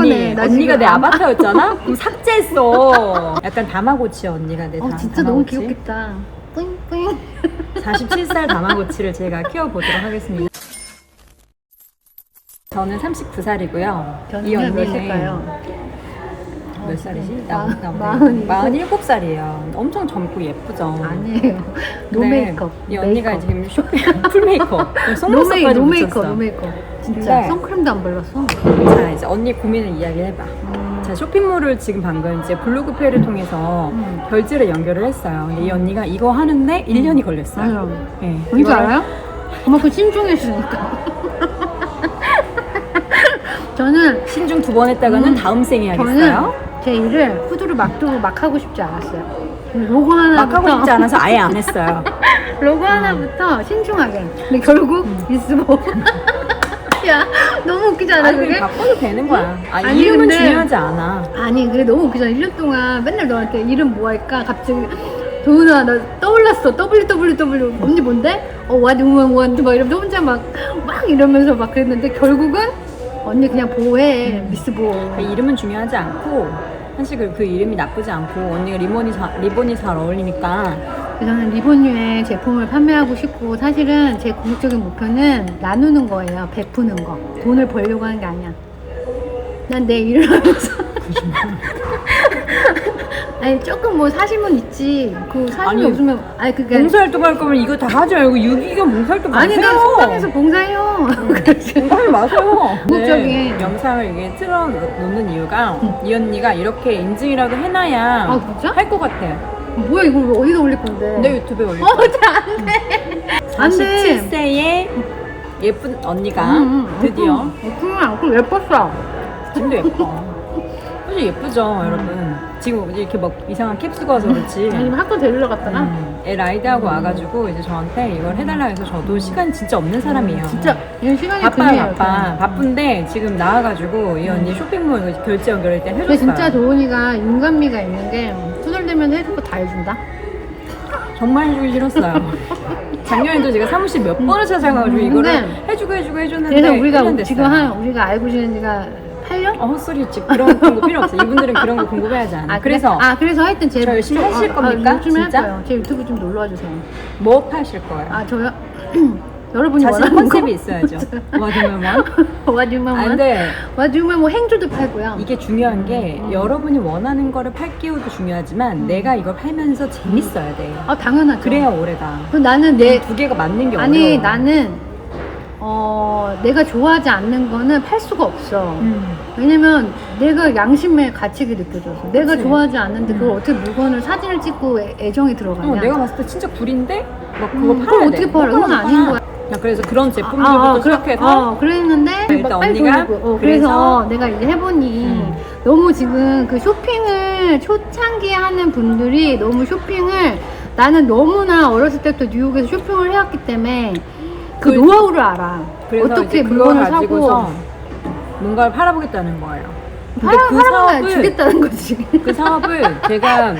언니, 나 언니가 지금 내 아바타였잖아? 그럼 삭제했어. 약간 다마고치야 언니가 내 어 다, 진짜 너무 다마고치. 귀엽겠다. 뿌잉뿌잉. 47살 다마고치를 제가 키워보도록 하겠습니다. 저는 39살이고요. 저는요 몇일까요? 몇 살이지? 마- 나, 나 마흔이고. 47살이에요. 엄청 젊고 예쁘죠? 아니에요. 노 네. 메이크업. 이 언니가 메이크업. 지금 쇼핑 풀 메이크업. 노, 속눈썹까지 메이, 노 붙였어. 메이크업, 노 메이크업. 진짜 근데- 선크림도 안 발랐어. 자 이제 언니 고민을 이야기해봐. 자 쇼핑몰을 지금 방금 이제 블로그페이를 통해서 음. 결제를 연결을 했어요. 근데 이 언니가 이거 하는데 1년이 걸렸어요. 맞아요. 네. 뭔지 이거를- 알아요? 그만큼 신중해지니까. 저는 신중 두 번 했다가는 음. 다음 생 해야겠어요. 저는 제 일을 후드로 막도 막 하고 싶지 않았어요. 로고 하나 막 하고 싶지 않아서 아예 안 했어요. 로고 하나부터 신중하게. 근데 결국 미스보. 야 너무 웃기지 않아 아니 그게? 바꿔도 되는 거야. 아, 아니, 이름은 근데- 중요하지 않아. 아니 그게 너무 웃기잖아 1년 동안 맨날 너한테 이름 뭐 할까 갑자기 도훈아 나 떠올랐어 WWW 언니 뭔데? 어 와드우먼 원드 막 이러면서 혼자 막 막 이러면서 막 그랬는데 결국은 언니 그냥 보호해 미스 보호 그 이름은 중요하지 않고 사실 그, 그 이름이 나쁘지 않고 언니가 리본이 자, 리본이 잘 어울리니까. 저는 리본유의 제품을 판매하고 싶고 사실은 제 궁극적인 목표는 나누는 거예요. 베푸는 거. 돈을 벌려고 하는 게 아니야. 난 내 일을 하면서 아니 조금 뭐 사심은 있지 그 사심이 아니, 없으면 아니 그게 봉사활동 할 거면 이거 다 하지 말고 유기견 봉사활동 아니 나 마세요. 식당에서 봉사해요 그래서 공부하지 마세요. 궁극적인. 네, 영상을 이게 틀어 놓는 이유가 이 언니가 이렇게 인증이라도 해놔야 아, 진짜? 할 것 같아. 뭐야 이걸 어디다 올릴 건데 내 유튜브에 올릴 어, 거야. 안돼 안 돼 47세의 예쁜 언니가 음, 드디어 그냥 그 예뻤어 지금도 예뻐. 사실 예쁘죠, 여러분. 지금 이렇게 막 이상한 캡스가 와서 그렇지. 아니면 학교 데리러 갔다가 음, 애 라이드하고 와가지고 이제 저한테 이걸 해달라 해서 저도 시간 진짜 없는 사람이에요. 진짜 이런 시간이 바빠요, 금이에요, 바빠. 바쁜데 지금 나와가지고 이 언니 쇼핑몰 이거 결제 연결할 때 해줬어요. 근데 진짜 도훈이가 인간미가 있는 게 투덜대면 해줄 거다 해준다. 정말 해주기 싫었어요. 작년에도 제가 사무실 몇 번을 찾아가가지고 이거를 근데 해주고 해주고 해줬는데 그래서 우리가 1년 됐어요. 지금 한 우리가 알고 지낸 지가 8년? 어, 헛소리 있지. 그런, 거 필요 없어. 이분들은 그런 거 궁금해하지 않아. 그래? 그래서 아 그래서 하여튼 제 저 열심히 하실 겁니까? 요즘에 할 진짜? 거예요. 제 유튜브 좀 놀러 와주세요. 뭐 파실 거예요? 아 저요? 여러분이 자신 원하는 컨셉이 있어야죠. 와드면만. 거 와주면 아, 뭐 근데 와주면 뭐 행주도 팔고요. 이게 중요한 게 음. 여러분이 원하는 거를 팔기도 중요하지만 내가 이걸 팔면서 재밌어야 돼. 아 당연하죠. 그래야 오래가. 그 나는 내 두 개가 맞는 게 아니 어려워. 나는 어 내가 좋아하지 않는 거는 팔 수가 없어. 음. 왜냐면 내가 양심의 가치가 느껴져서 내가 그치. 좋아하지 않는데 그걸 음. 어떻게 물건을 사진을 찍고 애- 애정이 들어가냐 어, 내가 봤을 때 진짜 불인데 막 그거 음, 팔아야. 어떻게 팔아? 그건 아닌. 거야. 야, 그래서 그런 제품들부터 아, 아, 그래- 시작해서 어, 그랬는데 일단 언니가. 어, 그래서 그래서 내가 이제 해보니 음. 너무 지금 그 쇼핑을 초창기에 하는 분들이 너무 쇼핑을 나는 너무나 어렸을 때부터 뉴욕에서 쇼핑을 해왔기 때문에 그 그- 노하우를 알아. 그래서 어떻게 이제 그걸 물건을 가지고서 사고 뭔가를 팔아보겠다는 거예요. 근데 팔아 그 사업을- 주겠다는 거지. 그 사업을 제가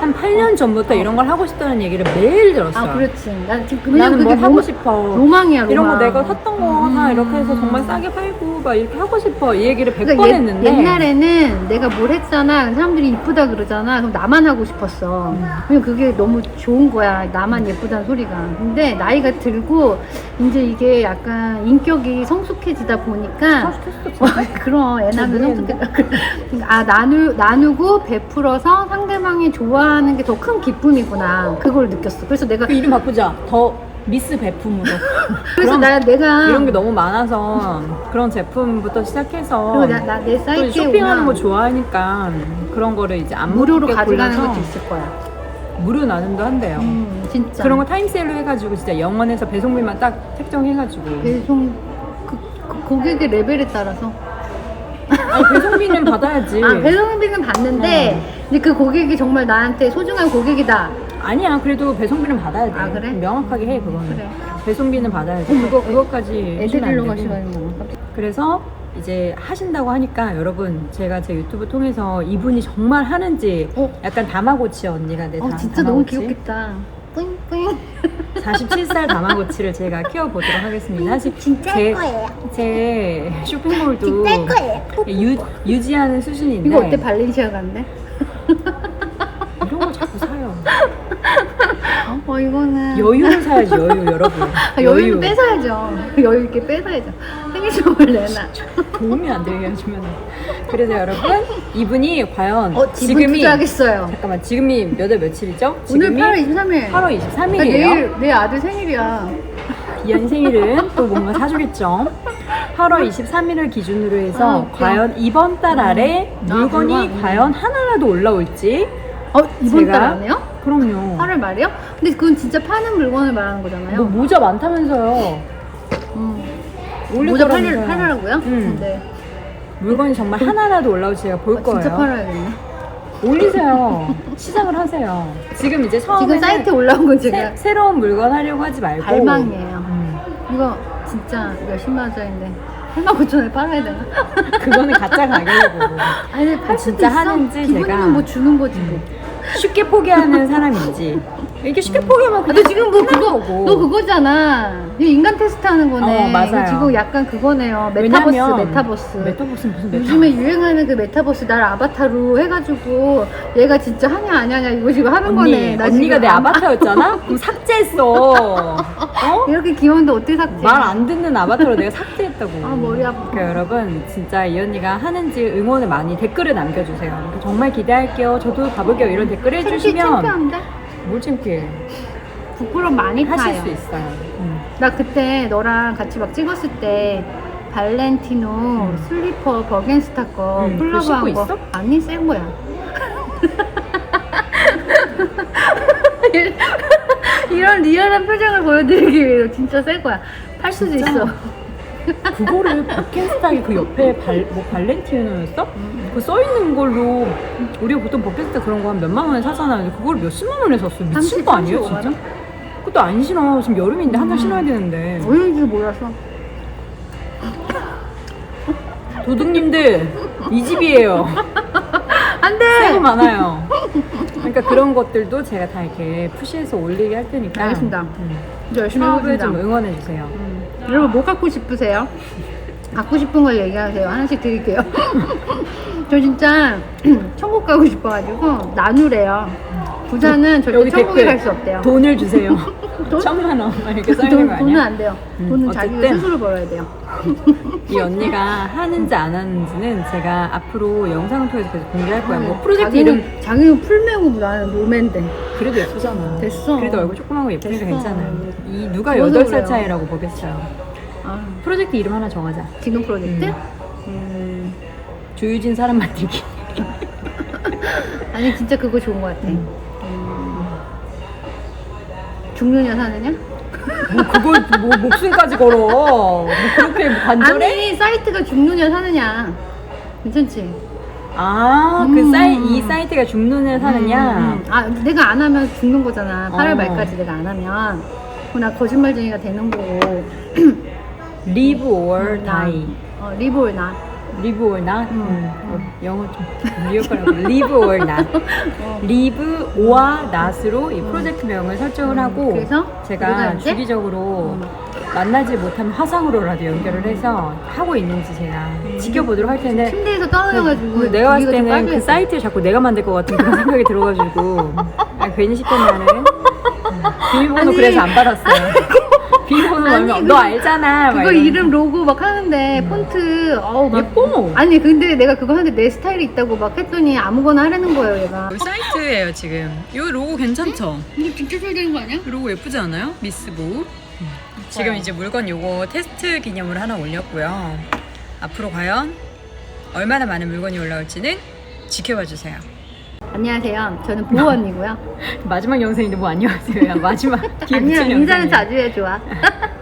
한 8년 전부터 이런 걸 하고 싶다는 얘기를 매일 들었어요. 아 그렇지. 난 지금 나는 뭘 그게 하고 로마- 싶어. 로망이야 로망. 이런 거 내가 샀던 거 하나 음. 이렇게 해서 정말 싸게 팔고 막 이렇게 하고 싶어. 이 얘기를 100번 그러니까 옛- 했는데 옛날에는 내가 뭘 했잖아. 사람들이 이쁘다 그러잖아. 그럼 나만 하고 싶었어. 음. 왜냐면 그게 너무 좋은 거야. 나만 예쁘다는 소리가. 근데 나이가 들고 이제 이게 약간 인격이 성숙해지다 보니까 그럼 애 낳으면? 성숙해. 아 나누 나누고 베풀어서 상대방이 좋아하는 게 더 큰 기쁨이구나. 그걸 느꼈어. 그래서 내가 그 이름 바꾸자. 더 미스 배품으로. 그래서 그럼 나 내가 이런 게 너무 많아서 그런 제품부터 시작해서 그리고 나, 나, 내 또 사이트에 쇼핑하는 오면 거 좋아하니까 그런 거를 이제 안 무료로 먹게 가져가는 골라서 것도 있을 거야. 무료 나눔도 한대요. 음, 진짜. 그런 거 타임세일로 해가지고 진짜 영원에서 배송비만 딱 책정해가지고 배송 그, 그 고객의 레벨에 따라서 아니, 배송비는 받아야지. 아 배송비는 받는데 근데 그 고객이 정말 나한테 소중한 고객이다 아니야 그래도 배송비는 받아야 돼. 아, 그래? 명확하게 해 그거는. 그래 배송비는 받아야지. 그거 그거까지 애들 주면 안 일로 되고. 가시가지고 그래서 이제 하신다고 하니까 여러분 제가 제 유튜브 통해서 이분이 정말 하는지 어? 약간 다마고치 언니가 내 어 다- 진짜 너무 다마고치? 귀엽겠다 뿌잉뿌잉 47살 다마고치를 제가 키워보도록 하겠습니다. 사실 진짜 제, 거예요. 제 쇼핑몰도 진짜 거예요. 유, 유지하는 수준인데 이거 어때 발렌시아 같네? 이런 걸 자꾸 사요. 어 이거는 여유를 사야지 여유 여러분. 아, 여유를 뺏어야죠. 여유 있게 뺏어야죠. 생일 선물 내놔. 도움이 안 되게 해주면. 그래서 여러분 이분이 과연 어 지금 지금이 투자하겠어요. 잠깐만 지금이 몇 월 며칠이죠? 오늘 지금이 8월 23일. 8월 나 23일이에요. 내일 내 아들 생일이야. 이한 생일은 또 뭔가 사주겠죠. 8월 23일을 기준으로 해서 아, 웃겨. 과연 이번 달 아래 아, 물건이 물건. 과연 하나라도 올라올지 어 이번 제가 달 안에요? 그럼요. 8월 말이요? 근데 그건 진짜 파는 물건을 말하는 거잖아요. 뭐 모자 많다면서요. 음. 올릴 모자 거라면서요. 팔, 팔으라고요? 음. 네. 물건이 정말 하나라도 올라올지 제가 볼 아, 거예요. 진짜 팔아야겠네. 올리세요. 시작을 하세요. 지금 이제 처음에 지금 사이트에 올라온 건 제가 새, 새로운 물건 하려고 하지 말고 발망이에요. 음, 이거 진짜 몇십만 원짜리인데 8만 9천 원에 팔아야 되나? 그거는 가짜 가격이고 아니 팔 수도 진짜 있어. 하는지 기분이면 제가- 뭐 주는 거지 뭐. 쉽게 포기하는 사람인지 이렇게 쉽게 포기하면 아, 너 지금 뭐 끝나는 그거 거고. 너 그거잖아. 이 인간 테스트 하는 거네. 어, 맞아요. 이거 지금 약간 그거네요. 메타버스, 왜냐면 메타버스. 메타버스 무슨 메타 요즘에 유행하는 그 메타버스 날 아바타로 해가지고 얘가 진짜 하냐 안 하냐 이거 지금 하는 언니 거네. 나 언니가 지금 내 아바타였잖아? 그럼 삭제했어 어? 이렇게 귀여운데 어떻게 삭제? 말 안 듣는 아바타로 내가 삭제했다고 아, 머리 아파. 그러니까 여러분 진짜 이 언니가 하는지 응원을 많이 댓글에 남겨주세요 정말 기대할게요 저도 가볼게요 이런 댓글 해주시면 창피한데? 뭘 창피해 부끄럼 많이 하실 타요. 수 있어요 음. 나 그때 너랑 같이 막 찍었을 때 발렌티노 슬리퍼 버겐스타 거 음, 그거 신고 거 있어? 아니 센 거야. 이런 리얼한 표정을 보여드리기 위해서 진짜 센 거야. 팔 수도 진짜? 있어. 그거를 버켄스타기 그 옆에 발, 뭐 발렌티노였어? 그 써있는 걸로 우리가 보통 버켄스타 그런 거 한 몇만 원에 사잖아 근데 그걸 몇십만 원에 샀어 미친 30, 거 아니에요 35만 진짜? 원? 그것도 안 신어 지금 여름인데 한장 음. 신어야 되는데 어딘지 몰랐어. 도둑님들 이 집이에요 안 새거 돼! 많아요 그러니까 그런 것들도 제가 다 이렇게 푸시해서 올리게 할 테니까 알겠습니다. 음. 이제 열심히 사업을 해보겠습니다. 좀 응원해 주세요 음. 여러분 뭐 갖고 싶으세요? 갖고 싶은 걸 얘기하세요. 하나씩 드릴게요. 저 진짜 천국 가고 싶어가지고 나누래요. 부자는 절대 천국에 갈수 없대요. 돈을 주세요 돈? 천만 원막 이렇게 써있는 돈, 거 돈은 아니야? 안 돼요. 음, 돈은 자기가 어쨌든. 스스로 벌어야 돼요. 이 언니가 하는지 안 하는지는 제가 앞으로 영상을 통해서 계속 공개할 거예요. 뭐 프로젝트 자기는, 이름 자기는 풀메고 나는 노맨데. 그래도 예쁘잖아. 됐어. 그래도 얼굴 조그만 거 예쁘니까 됐어. 괜찮아요. 이 누가 좋아서 8살 그래요. 차이라고 보겠어요. 아, 프로젝트 이름 하나 정하자. 지금 프로젝트? 음. 음. 조유진 사람 만들기. 아니 진짜 그거 좋은 것 같아. 음. 음. 죽느냐 사느냐? 뭐 그걸 뭐 목숨까지 걸어. 뭐 그렇게 간절해? 아니 사이트가 죽느냐 사느냐. 괜찮지? 아, 그 음. 사이 이 사이트가 죽는 애 사느냐? 음, 음. 아 내가 안 하면 죽는 거잖아. 8월 어. 말까지 내가 안 하면. 그럼 나 거짓말쟁이가 되는 거고. Live or 나, die. 어, 올 나. Live or not? 음. 음. 어, 영어 좀 리얼하고 Live or not. 어. 리브 오와 낫으로 이 프로젝트명을 설정을 하고 음. 그래서 제가 우리가 이제? 주기적으로 음. 만나지 못하면 화상으로라도 연결을 해서 하고 있는지 제가 지켜보도록 할 텐데 침대에서 떨어져가지고. 그 내가 봤을 우리가 좀 때는 그 빠져있어. 사이트를 자꾸 내가 만들 것 같은 그런 생각이 들어가지고 아, 괜히 싶던 나는 음, 비밀번호 아니. 그래서 안 받았어요 비밀번호 아니, 그- 너 알잖아 막 그거 이러면서. 이름 로고 막 하는데 폰트 어우 막 예뻐 아니 근데 내가 그거 하는데 내 스타일이 있다고 막 했더니 아무거나 하라는 거예요 얘가 사이트예요 지금 이 로고 괜찮죠? 이거 진짜 잘 되는 거 아니야? 로고 예쁘지 않아요? 미스보. 지금 이제 물건 요거 테스트 기념으로 하나 올렸고요. 앞으로 과연 얼마나 많은 물건이 올라올지는 지켜봐 주세요. 안녕하세요. 저는 보호 언니고요. 마지막 영상인데 뭐 안녕하세요. 마지막 뒤에 아니야 붙인 인사는 영상이에요. 자주 해 좋아.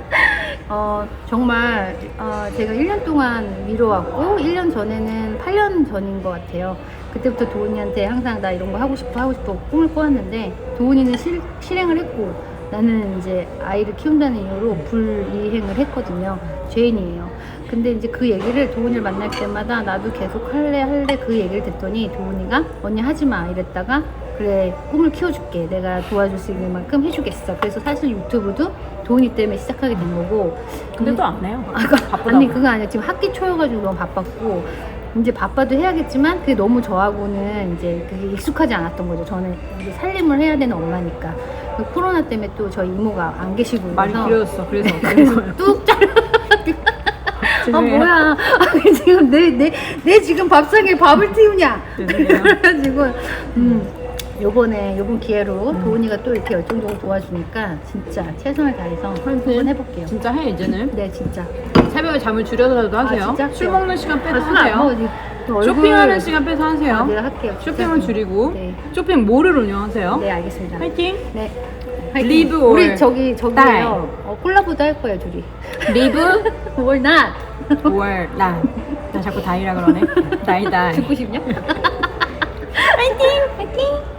어, 정말 어, 제가 1년 동안 미뤄왔고 1년 전에는 8년 전인 것 같아요. 그때부터 도훈이한테 항상 나 이런 거 하고 싶어 하고 싶어 꿈을 꿔왔는데 도훈이는 실, 실행을 했고 나는 이제 아이를 키운다는 이유로 불이행을 했거든요. 죄인이에요 근데 이제 그 얘기를 도훈이를 만날 때마다 나도 계속 할래 할래 그 얘기를 듣더니 도훈이가 언니 하지 마 이랬다가 그래 꿈을 키워줄게. 내가 도와줄 수 있는 만큼 해주겠어. 그래서 사실 유튜브도 도훈이 때문에 시작하게 된 거고. 근데 또 안 해요. 아까 바쁘다고. 아니 그거 아니야. 지금 학기 초여가지고 너무 바빴고 이제 바빠도 해야겠지만 그게 너무 저하고는 이제 그게 익숙하지 않았던 거죠. 저는 이제 살림을 해야 되는 엄마니까. 그 코로나 때문에 또 저희 이모가 안 계시고 말이 그래서 길어졌어. 그래서 그래서 뚝 잘라 아 뭐야 아니, 지금 내 내 내 지금 밥상에 밥을 띄우냐 그래가지고 음 요번에 요번 기회로 음. 도훈이가 또 이렇게 열정적으로 도와주니까 진짜 최선을 다해서 음, 한번 해볼게요 진짜 해 이제는 네 진짜 새벽에 잠을 줄여서라도 아, 하세요. 진짜? 술 네. 먹는 시간 빼서 아, 하세요. 쇼핑하는 시간 빼서 하세요. 아, 내가 할게요 쇼핑은 줄이고 네. 쇼핑 뭐를 운영하세요. 네 알겠습니다 화이팅. 네 리브 우리 저기 저기요 어, 콜라보도 할 거예요 둘이 리브 월낫 5월 나. 나 자꾸 다이라 그러네. 다이다. 듣고 싶냐? 화이팅! 화이팅!